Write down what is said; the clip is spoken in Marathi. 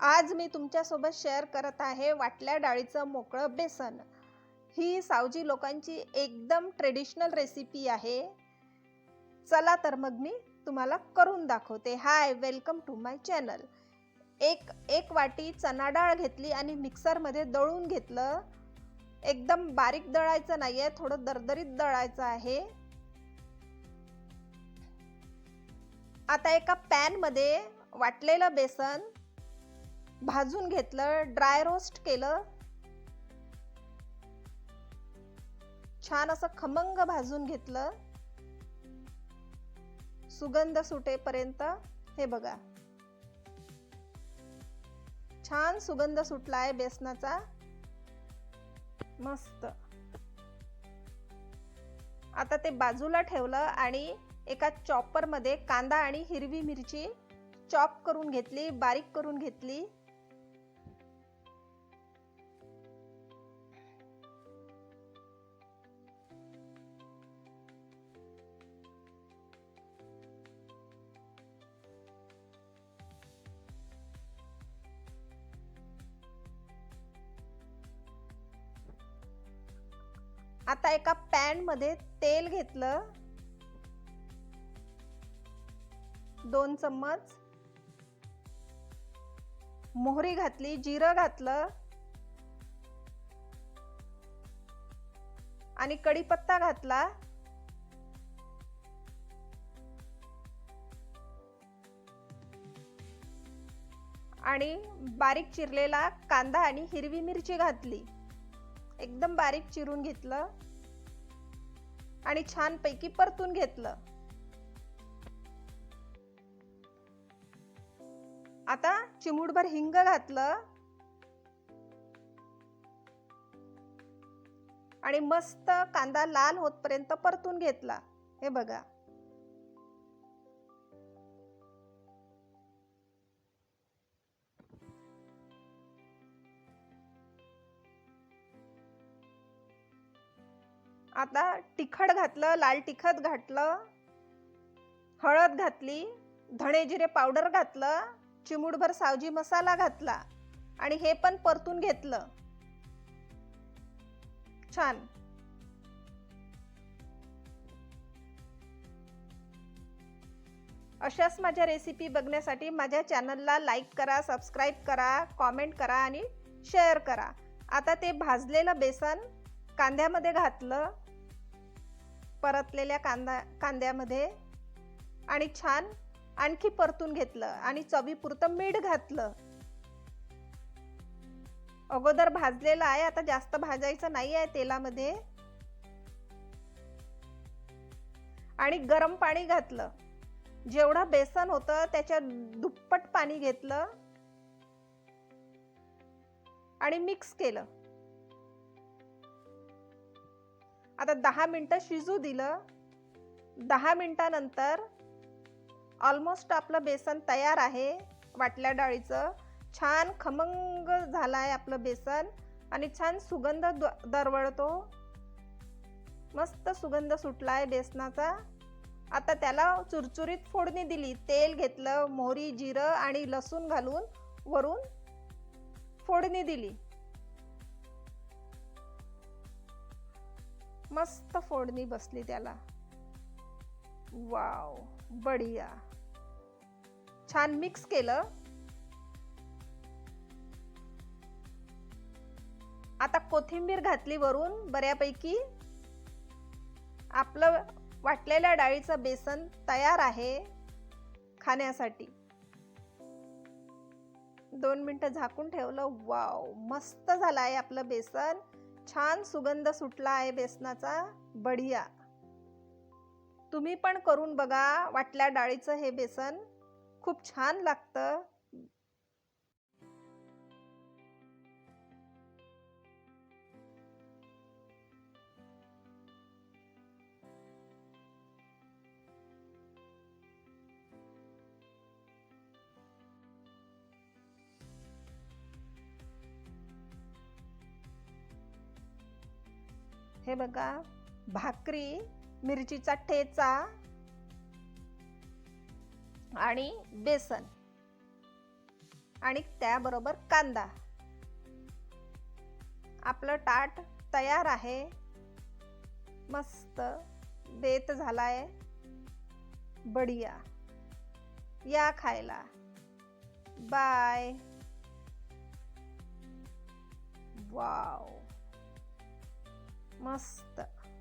आज मी तुमच्यासोबत शेअर करत आहे वाटल्या डाळीचं मोकळं बेसन. ही सावजी लोकांची एकदम ट्रेडिशनल रेसिपी आहे. चला तर मग मी तुम्हाला करून दाखवते. Hi welcome to my channel एक एक वाटी चना डाळ घेतली आणि मिक्सरमध्ये दळून घेतलं. एकदम बारीक दळायचं नाही आहे थोडं दरदरीत दळायचं आहे. आता एका पॅनमध्ये वाटलेलं बेसन भाजून घेतलं ड्राय रोस्ट केलं. छान असं खमंग भाजून घेतलं. सुगंध सुटेपर्यंत हे बघा. छान सुगंध सुटला आहे बेसनाचा. मस्त. आता ते बाजूला ठेवलं आणि एका चॉपरमध्ये कांदा आणि हिरवी मिरची चॉप करून घेतली बारीक करून घेतली. आता एका पॅनमध्ये तेल घेतलं. दोन चम्मच. मोहरी घातली जिरं घातलं. आणि कढीपत्ता घातला. आणि बारीक चिरलेला कांदा आणि हिरवी मिरची घातली. एकदम बारीक चिरून घेतलं. आणि छानपैकी परतून घेतलं. आता चिमूडभर हिंग घातलं. आणि मस्त कांदा लाल होतपर्यंत परतून घेतला. हे बघा. आता तिखट घातलं लाल तिखट घातलं हळद घातली धणे जिरे पावडर घातलं चिमूडभर सावजी मसाला घातला आणि हे पण परतून घेतलं. छान. अशाच माझ्या रेसिपी बघण्यासाठी माझ्या चॅनलला लाईक करा सबस्क्राईब करा कॉमेंट करा आणि शेअर करा. आता ते भाजलेलं बेसन कांद्यामध्ये घातलं परतलेल्या कांदा कांद्यामध्ये आणि छान आणखी परतून घेतलं आणि चवीपुरतं मीठ घातलं. अगोदर भाजलेलं आहे आता जास्त भाजायचं नाही आहे तेलामध्ये. आणि गरम पाणी घातलं. जेवढं बेसन होतं त्याच्या दुप्पट पाणी घेतलं. आणि मिक्स केलं. आता दहा मिनटं शिजू दिलं. दहा मिनटानंतर ऑलमोस्ट आपलं बेसन तयार आहे वाटल्या डाळीचं. छान खमंग झालं आहे आपलं बेसन आणि छान सुगंध दरवळतो. मस्त सुगंध सुटला आहे बेसनाचा. आता त्याला चुरचुरीत फोडणी दिली. तेल घेतलं मोहरी जिरं आणि लसूण घालून वरून फोडणी दिली. मस्त फोडणी बसली त्याला. वाव बढिया. छान मिक्स केलं. आता कोथिंबीर घातली वरून बऱ्यापैकी. आपलं वाटलेल्या डाळीचं बेसन तयार आहे खाण्यासाठी. दोन मिनटं झाकून ठेवलं. वाव मस्त झालं आहे आपलं बेसन. छान सुगंध सुटला आहे बेसनाचा बढिया. तुम्ही पण करून बघा वाटल्या डाळीचं हे बेसन. खूप छान लागतं. हे बघा भाकरी मिरचीचा ठेचा आणि बेसन. आणि त्याबरोबर कांदा. आपलं ताट तयार आहे. मस्त बेत झालाय. बढिया. या खायला. बाय. वाव. मस्त